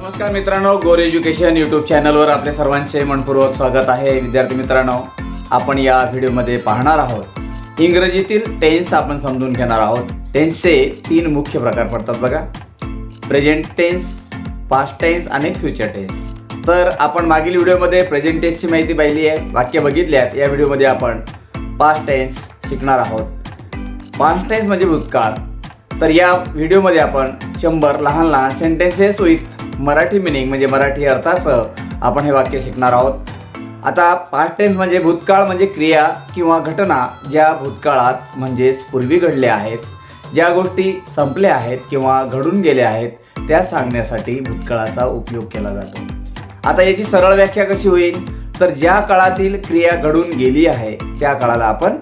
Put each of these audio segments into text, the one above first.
नमस्कार मित्रांनो गोर एज्युकेशन यूट्यूब चॅनलवर आपले सर्वांचे मनपूर्वक स्वागत आहे. विद्यार्थी मित्रांनो आपण या व्हिडिओमध्ये पाहणार आहोत. इंग्रजीतील टेन्स आपण समजून घेणार आहोत. टेन्सचे तीन मुख्य प्रकार पडतात बघा. प्रेझेंट टेन्स पास्ट टेन्स आणि फ्युचर टेन्स तर आपण मागील व्हिडिओमध्ये प्रेझेंट टेन्सची माहिती पाहिली आहे. वाक्य बघितल्यात. या व्हिडिओमध्ये आपण पास्ट टेन्स शिकणार आहोत. पास्ट टेन्स म्हणजे भूतकाळ. तर या व्हिडिओमध्ये आपण शंभर लहान लहान सेंटेन्सेस विथ मराठी मिनिंग म्हणजे मराठी अर्थासह आपण हे वाक्य शिकणार आहोत. आता पास्ट टेन्स म्हणजे भूतकाळ म्हणजे क्रिया किंवा घटना ज्या भूतकाळात म्हणजेच पूर्वी घडल्या आहेत ज्या गोष्टी संपल्या आहेत किंवा घडून गेल्या आहेत त्या सांगण्यासाठी भूतकाळाचा उपयोग केला जातो. आता याची सरळ व्याख्या कशी होईल? तर ज्या काळातील क्रिया घडून गेली आहे त्या काळाला आपण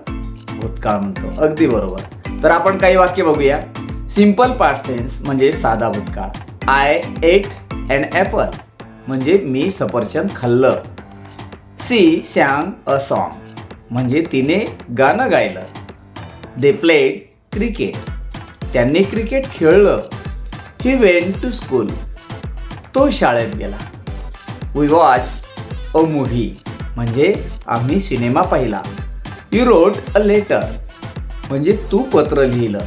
भूतकाळ म्हणतो. अगदी बरोबर. तर आपण काही वाक्य बघूया. सिंपल पास्ट टेन्स म्हणजे साधा भूतकाळ. I ate and apple. म्हणजे मी सफरचंद खाल्लं. She sang a song. म्हणजे तिने गाणं गायलं. They played cricket. त्यांनी क्रिकेट खेळलं. ही वेंट टू स्कूल तो शाळेत गेला. वी वॉच अ मूव्ही म्हणजे आम्ही सिनेमा पाहिला. यू रोट अ लेटर म्हणजे तू पत्र लिहिलं.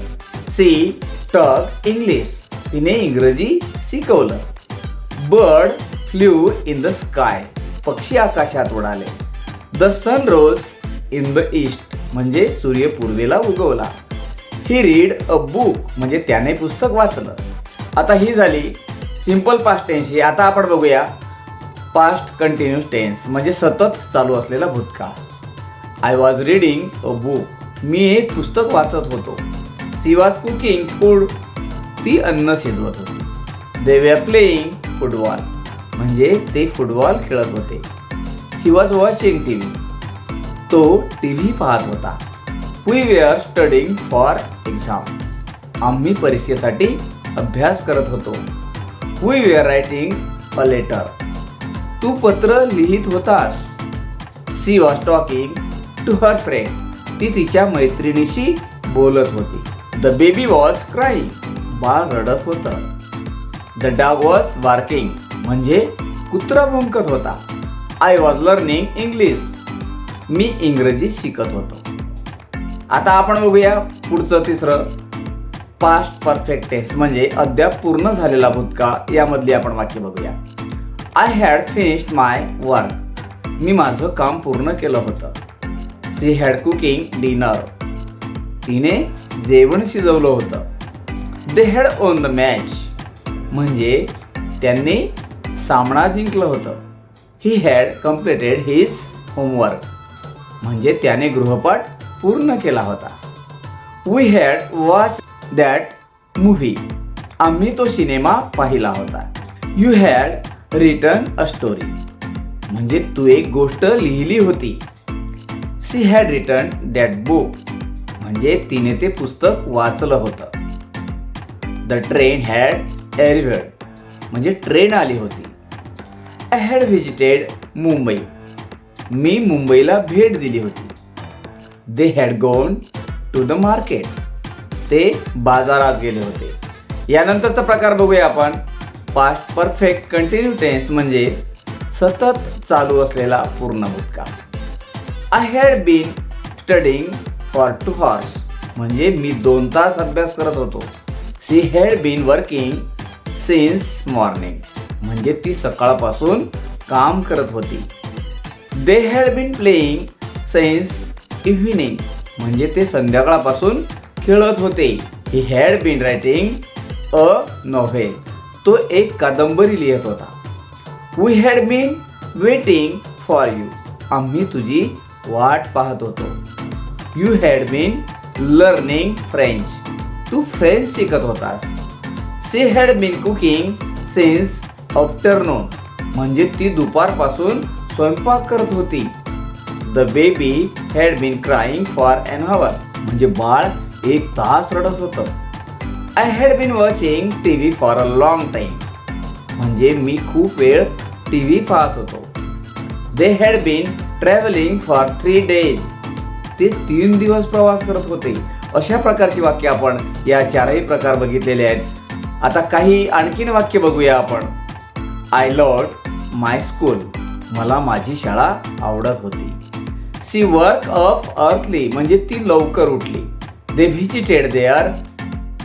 सी टॉक इंग्लिश तिने इंग्रजी शिकवलं. Bird flew in the sky पक्षी आकाशात उडाले. The sun rose in the east म्हणजे सूर्य पूर्वेला उगवला. ही रीड अ बुक म्हणजे त्याने पुस्तक वाचलं. आता ही झाली सिंपल पास्ट टेन्सची. आता आपण बघूया पास्ट कंटिन्यूस टेन्स म्हणजे सतत चालू असलेला भूतकाळ. I was reading a book मी एक पुस्तक वाचत होतो. सी वॉज कुकिंग फूड ती अन्न शिजवत होती. दे वे प्लेईंग फुटबॉल म्हणजे ते फुटबॉल खेळत होते. He was watching T V तो टी व्ही पाहत होता. We were studying for exam आम्ही परीक्षेसाठी अभ्यास करत होतो. We were writing a letter तू पत्र लिहित होतास. She was talking to her friend ती तिच्या मैत्रिणीशी बोलत होती. द बेबी वॉज क्राईंग बाळ रडत होतं. द डॉग वॉज वार्किंग म्हणजे कुत्रा भुंकत होता. आय वॉज लर्निंग इंग्लिश मी इंग्रजी शिकत होतो. आता आपण बघूया पुढचं तिसरं. पास्ट परफेक्ट टेस्ट म्हणजे अद्याप पूर्ण झालेला भूतकाळ. यामधली आपण वाक्य बघूया. I had finished my work मी माझं काम पूर्ण केलं होतं. सी हॅड कुकिंग डिनर तिने जेवण शिजवलं होतं. They had won the match म्हणजे त्यांनी सामना जिंकलं होतं. He had completed his homework म्हणजे त्याने गृहपाठ पूर्ण केला होता. We had watch that movie आम्ही तो सिनेमा पाहिला होता. You had written a story म्हणजे तू एक गोष्ट लिहिली होती. She had written that book म्हणजे तिने ते पुस्तक वाचलं होतं. द ट्रेन हॅड एअरवेड म्हणजे ट्रेन आली होती. आय हॅड व्हिजिटेड मुंबई मी मुंबईला भेट दिली होती. They had gone to the market ते बाजारात गेले होते. यानंतरचा प्रकार बघूया आपण. पास्ट परफेक्ट कंटिन्यू टेन्स म्हणजे सतत चालू असलेला पूर्ण भूतकाळ I had been studying for two hours म्हणजे मी दोन तास अभ्यास करत होतो. She had been working since morning. म्हणजे ती सकाळपासून काम करत होती. They had been playing since evening. म्हणजे ते संध्याकाळपासून खेळत होते. He had been writing a novel तो एक कादंबरी लिहित होता. We had been waiting for you आम्ही तुझी वाट पाहत होतो. You had been learning French Tu French शिकत होतास. She had been cooking since afternoon म्हणजे ती दुपारपासून स्वयंपाक करत होती. The baby had been crying for an hour म्हणजे बाळ एक तास रडत होतं. I had been watching T V for a long time म्हणजे मी खूप वेळ टी व्ही पाहत होतो. They had been travelling for three days ते तीन दिवस प्रवास करत होते. अशा प्रकारची वाक्य आपण या चारही प्रकार बघितलेले आहेत. आता काही आणखीन वाक्य बघूया आपण. आय लॉट माय स्कूल मला माझी शाळा आवडत होती. सी वर्क अप अर्थली म्हणजे ती लवकर उठली. They visited their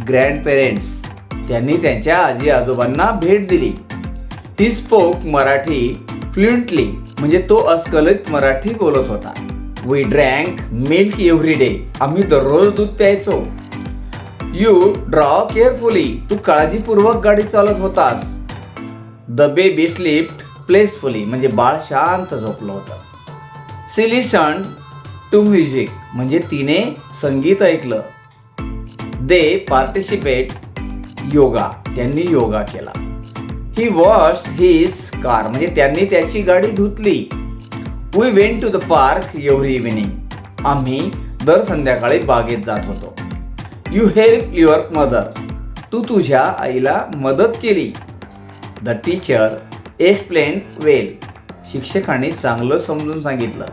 grandparents त्यांनी त्यांच्या आजी आजोबांना भेट दिली. ही स्पोक मराठी फ्लुएंटली म्हणजे तो अस्खलित मराठी बोलत होता. We drank milk every day आम्ही दररोज दूध प्यायचो. यू ड्रॉ केअरफुली तू काळजीपूर्वक गाडी चालत होतास. द बेबी स्लिप्ट प्लेसफुली म्हणजे बाळ शांत झोपलं होतं. सिली टू म्युझिक म्हणजे तिने संगीत ऐकलं. दे पार्टिसिपेट योगा त्यांनी योगा केला. ही वॉश हिज कार म्हणजे त्यांनी त्याची गाडी धुतली. We went to the park every evening आम्ही दर संध्याकाळी बागेत जात होतो. यू हेल्प युअर मदर तू तुझ्या आईला मदत केली. द टीचर एक्सप्लेन वेल शिक्षकांनी चांगलं समजून सांगितलं.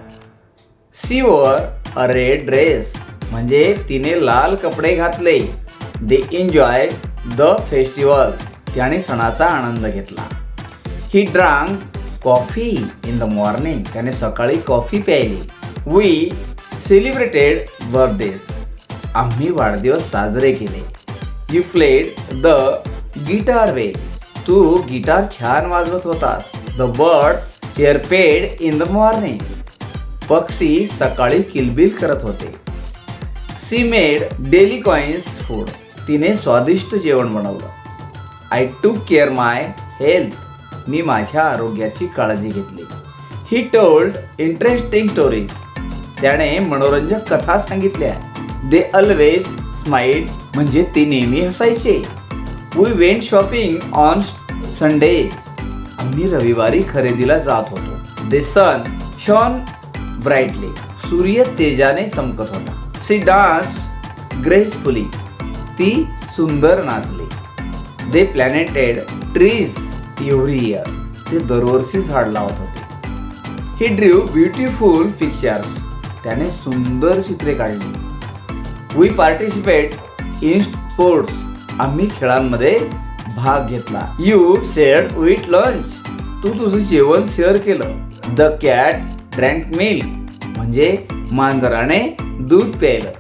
सी वर अ रेड ड्रेस म्हणजे तिने लाल कपडे घातले. दे एन्जॉय द फेस्टिवल त्याने सणाचा आनंद घेतला. He drank coffee in the morning त्याने सकाळी कॉफी प्यायली. वी सेलिब्रेटेड बर्थडेज आम्ही वाढदिवस साजरे केले. You played the guitar well Tu guitar छान वाजवत होतास. The birds chirped in the morning पक्षी सकाळी किलबिल करत होते. She made delicious food तिने स्वादिष्ट जेवण बनवलं. आय टूक केअर माय हेल्थ मी माझ्या आरोग्याची काळजी घेतली. He told interesting stories. त्याने मनोरंजक कथा सांगितल्या. दे ऑलवेज स्माइल म्हणजे ती नेहमी हसायचे. We went shopping on Sundays. आम्ही रविवारी खरेदीला जात होतो. दे सन शॉन ब्राईटली सूर्य तेजाने चमकत होता. She dance gracefully. ती सुंदर नाचली. They planted trees. Every year ते दरवर्षी झाड लावत होते. ही ड्रीव ब्युटिफुल पिक्चर्स त्याने सुंदर चित्रे काढली. वी पार्टिसिपेट इन स्पोर्ट्स आम्ही खेळांमध्ये भाग घेतला. यू शेअर्ड विथ लंच तू तुझं जेवण शेअर केलं. द कॅट ड्रँक मिल्क म्हणजे मांजराने दूध प्यायलं.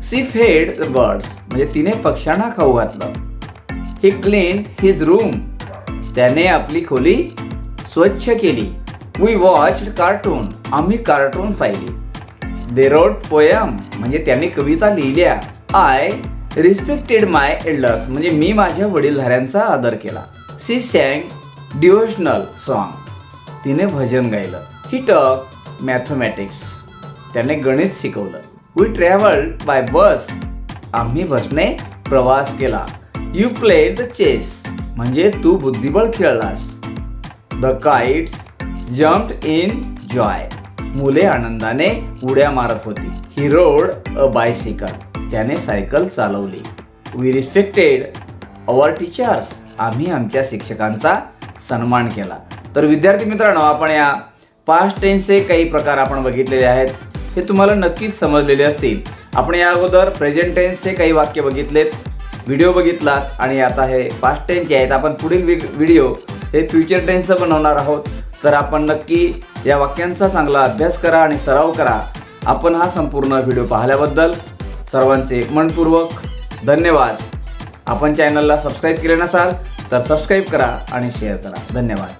सी फेड द बर्ड्स म्हणजे तिने पक्ष्यांना खाऊ घातलं. ही क्लीन हिज रूम त्याने आपली खोली स्वच्छ केली. वी वॉच कार्टून आम्ही कार्टून पाहिली. दे रोट पोयम म्हणजे त्याने कविता लिहिल्या. आय रिस्पेक्टेड माय एल्डर्स म्हणजे मी माझ्या वडीलधाऱ्यांचा आदर केला. सी सॅंग डिव्होशनल सॉन्ग तिने भजन गायलं. ही टॉक मॅथमॅटिक्स त्याने गणित शिकवलं. वी ट्रॅव्हल बाय बस आम्ही बसने प्रवास केला. यू प्ले द चेस म्हणजे तू बुद्धिबळ खेळलास. The kids jump in joy मुले आनंदाने उड्या मारत होती. ही रोड अ बायसिकल त्याने सायकल चालवली. वी रिस्पेक्टेड अवर टीचर्स आम्ही आमच्या शिक्षकांचा सन्मान केला. तर विद्यार्थी मित्रांनो आपण या पास्ट टेन्सचे काही प्रकार आपण बघितलेले आहेत. हे तुम्हाला नक्कीच समजलेले असतील. आपण या अगोदर प्रेझेंट टेन्सचे काही वाक्य बघितलेत. व्हिडिओ बघितलात आणि आता हे पास्ट टेनचे आहेत आपण पुढील व्हिडिओ हे फ्युचर टेन्सचं बनवणार आहोत. तर आपण नक्की या वाक्यांचा चांगला अभ्यास करा आणि सराव करा. आपण हा संपूर्ण व्हिडिओ पाहिल्याबद्दल सर्वांचे मनपूर्वक धन्यवाद. आपण चॅनलला सबस्क्राईब केले नसाल तर सबस्क्राईब करा आणि शेअर करा. धन्यवाद.